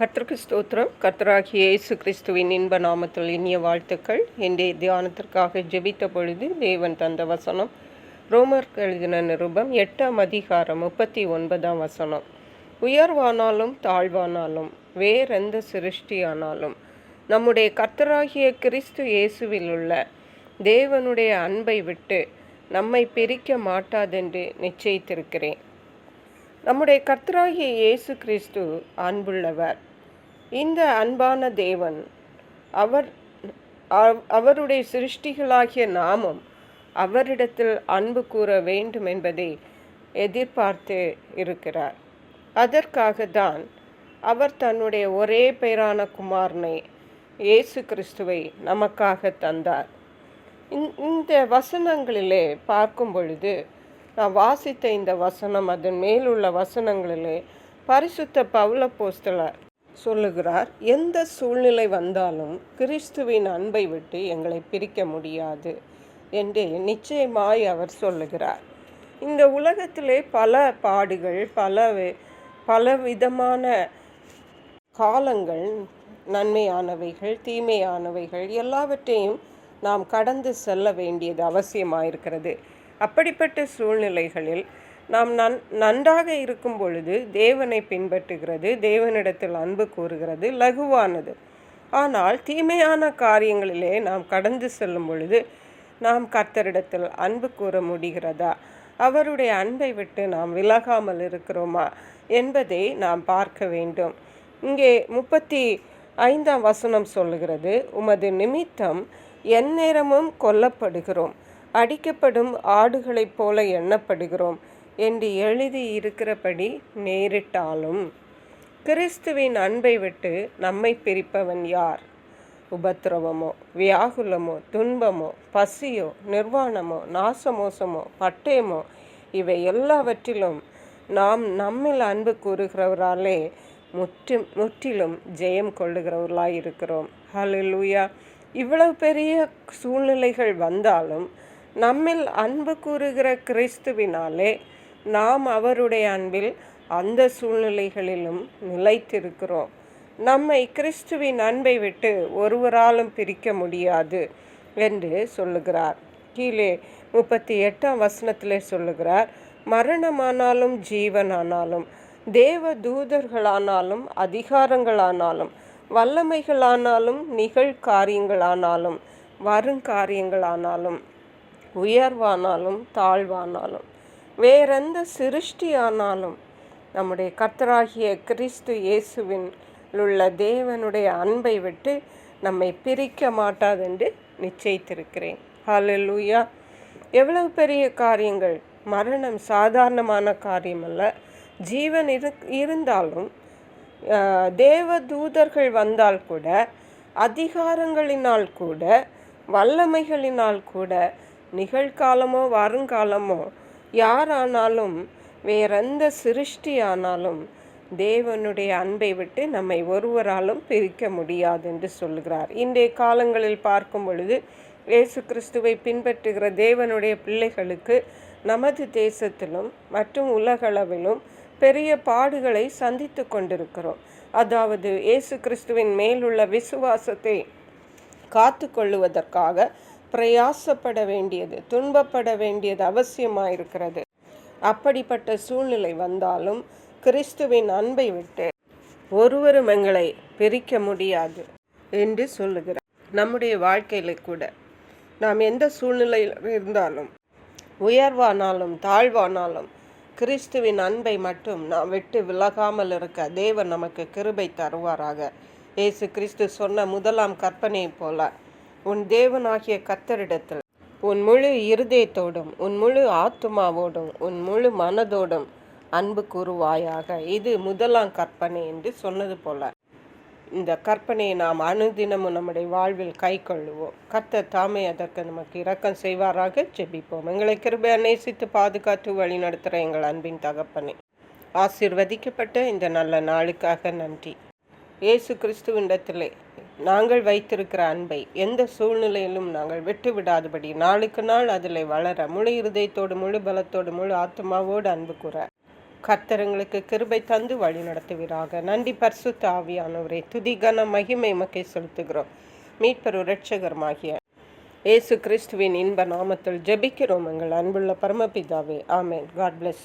கர்த்தருக்கு ஸ்தோத்திரம். கர்த்தராகிய இயேசு கிறிஸ்துவின் இன்ப நாமத்தில் இனிய வாழ்த்துக்கள். இன்றைய தியானத்திற்காக ஜெபித்த பொழுது தேவன் தந்த வசனம். ரோமர் எழுதின நிருபம் எட்டாம் அதிகாரம் முப்பத்தி ஒன்பதாம் வசனம். உயர்வானாலும் தாழ்வானாலும் வேறெந்த சிருஷ்டியானாலும் நம்முடைய கர்த்தராகிய கிறிஸ்து இயேசுவில் உள்ள தேவனுடைய அன்பை விட்டு நம்மை பிரிக்க மாட்டாதென்று நிச்சயித்திருக்கிறேன். நம்முடைய கர்த்தராகிய இயேசு கிறிஸ்து அன்புள்ளவர். இந்த அன்பான தேவன் அவர் அவருடைய சிருஷ்டிகளாகிய நாமும் அவரிடத்தில் அன்பு கூற வேண்டும் என்பதை எதிர்பார்த்து இருக்கிறார். அதற்காக தான் அவர் தன்னுடைய ஒரே பெயரான குமாரனை இயேசு கிறிஸ்துவை நமக்காக தந்தார். இந்த- இந்த வசனங்களிலே பார்க்கும் பொழுது நான் வாசித்த இந்த வசனம் அதன் மேலுள்ள வசனங்களிலே பரிசுத்த பவுல போஸ்தலர் சொல்லுகிறார் எந்த சூழ்நிலை வந்தாலும் கிறிஸ்துவின் அன்பை விட்டு எங்களை பிரிக்க முடியாது என்று நிச்சயமாய் அவர் சொல்லுகிறார். இந்த உலகத்திலே பல பாடுகள் பல பல விதமான காலங்கள் நன்மையானவைகள் தீமையானவைகள் எல்லாவற்றையும் நாம் கடந்து செல்ல வேண்டியது அவசியமாயிருக்கிறது. அப்படிப்பட்ட சூழ்நிலைகளில் நாம் நன் நன்றாக இருக்கும் பொழுது தேவனை பின்பற்றுகிறது தேவனிடத்தில் அன்பு கூறுகிறது லகுவானது. ஆனால் தீமையான காரியங்களிலே நாம் கடந்து செல்லும் பொழுது நாம் கர்த்தரிடத்தில் அன்பு கூற முடிகிறதா? அவருடைய அன்பை விட்டு நாம் விலகாமல் இருக்கிறோமா என்பதை நாம் பார்க்க வேண்டும். இங்கே முப்பத்தி ஐந்தாம் வசனம் சொல்லுகிறது உமது நிமித்தம் எந்நேரமும் கொல்லப்படுகிறோம். அடிக்கப்படும் ஆடுகளைப் போல எண்ணப்படுகிறோம். என்று எழுதி இருக்கிறபடி நேரிட்டாலும் கிறிஸ்துவின் அன்பை விட்டு நம்மை பிரிப்பவன் யார்? உபத்திரவமோ வியாகுலமோ துன்பமோ பசியோ நிர்வாணமோ நாசமோசமோ பட்டயமோ இவை எல்லாவற்றிலும் நாம் நம்மில் அன்பு கூறுகிறவராலே முற்று முற்றிலும் ஜெயம் கொள்ளுகிறவர்களாய் இருக்கிறோம் ஹalleluya. இவ்வளவு பெரிய சூழ்நிலைகள் வந்தாலும் நம்மில் அன்பு கூறுகிற கிறிஸ்துவினாலே நாம் அவருடைய அன்பில் அந்த சூழ்நிலைகளிலும் நிலைத்திருக்கிறோம். நம்மை கிறிஸ்துவின் அன்பை விட்டு ஒருவராலும் பிரிக்க முடியாது என்று சொல்லுகிறார். கீழே முப்பத்தி எட்டாம் வசனத்திலே சொல்லுகிறார் மரணமானாலும் ஜீவனானாலும் தேவ தூதர்களானாலும் அதிகாரங்களானாலும் வல்லமைகளானாலும் நிகழ்காரியங்களானாலும் வருங்காரியங்களானாலும் உயர்வானாலும் தாழ்வானாலும் வேறெந்த சிருஷ்டியானாலும் நம்முடைய கர்த்தராகிய கிறிஸ்து இயேசுவின் உள்ள தேவனுடைய அன்பை விட்டு நம்மை பிரிக்க மாட்டாதென்று நிச்சயித்திருக்கிறேன். ஹalleluya. எவ்வளவு பெரிய காரியங்கள். மரணம் சாதாரணமான காரியம் அல்ல ஜீவன் இரு இருந்தாலும் தேவ தூதர்கள் வந்தால் கூட அதிகாரங்களினால் கூட வல்லமைகளினால் கூட நிகழ்காலமோ வருங்காலமோ யாரானாலும் வேறெந்த சிருஷ்டியானாலும் தேவனுடைய அன்பை விட்டு நம்மை ஒருவராலும் பிரிக்க முடியாது என்று சொல்கிறார் இன்றைய காலங்களில் பார்க்கும் பொழுது இயேசு கிறிஸ்துவை பின்பற்றுகிற தேவனுடைய பிள்ளைகளுக்கு நமது தேசத்திலும் மற்றும் உலகளவிலும் பெரிய பாடுகளை சந்தித்து கொண்டிருக்கிறோம். அதாவது இயேசு கிறிஸ்துவின் மேலுள்ள விசுவாசத்தை காத்து கொள்ளுவதற்காக பிரயாசப்பட வேண்டியது துன்பப்பட வேண்டியது அவசியமாயிருக்கிறது. அப்படிப்பட்ட சூழ்நிலை வந்தாலும் கிறிஸ்துவின் அன்பை விட்டு ஒருவரும் எங்களை பிரிக்க முடியாது என்று சொல்லுகிறார். நம்முடைய வாழ்க்கையில கூட நாம் எந்த சூழ்நிலையில் இருந்தாலும் உயர்வானாலும் தாழ்வானாலும் கிறிஸ்துவின் அன்பை மட்டும் நாம் விட்டு விலகாமல் இருக்க தேவன் நமக்கு கிருபை தருவாராக. இயேசு கிறிஸ்து சொன்ன முதலாம் கற்பனையைப் போல உன் தேவனாகிய கத்தரிடத்தில் உன் முழு இருதயத்தோடும் உன் முழு ஆத்துமாவோடும் உன் முழு மனதோடும் அன்பு கூறுவாயாக. இது முதலாம் கற்பனை என்று சொன்னது போல. இந்த கற்பனையை நாம் அனுதினமும் நம்முடைய வாழ்வில் கை கொள்ளுவோம். கத்த தாமே அதற்கு நமக்கு இரக்கம் செய்வாராக. ஜெபிப்போம். எங்களை கிருபை நேசித்து பாதுகாத்து வழி நடத்துகிற எங்கள் அன்பின் தகப்பனே. ஆசீர்வதிக்கப்பட்ட இந்த நல்ல நாளுக்காக நன்றி. இயேசு கிறிஸ்துவினிடத்திலே நாங்கள் வைத்திருக்கிற அன்பை எந்த சூழ்நிலையிலும் நாங்கள் விட்டு விடாதபடி நாளுக்கு நாள் அதில் வளர முழு இருதயத்தோடு முழு பலத்தோடு முழு ஆத்மாவோடு அன்பு கூற கர்த்தரங்களுக்கு கிருபை தந்து வழி நடத்துவீராக. நன்றி பர்சு ஆவியானவரே. துதிகன மகிமை மக்கை செலுத்துகிறோம். மீட்பரு இரட்சகரமாகிய இயேசு கிறிஸ்துவின் இன்ப நாமத்தில் ஜெபிக்கிறோம் எங்கள் அன்புள்ள பரமபிதாவே. ஆமேன். God plus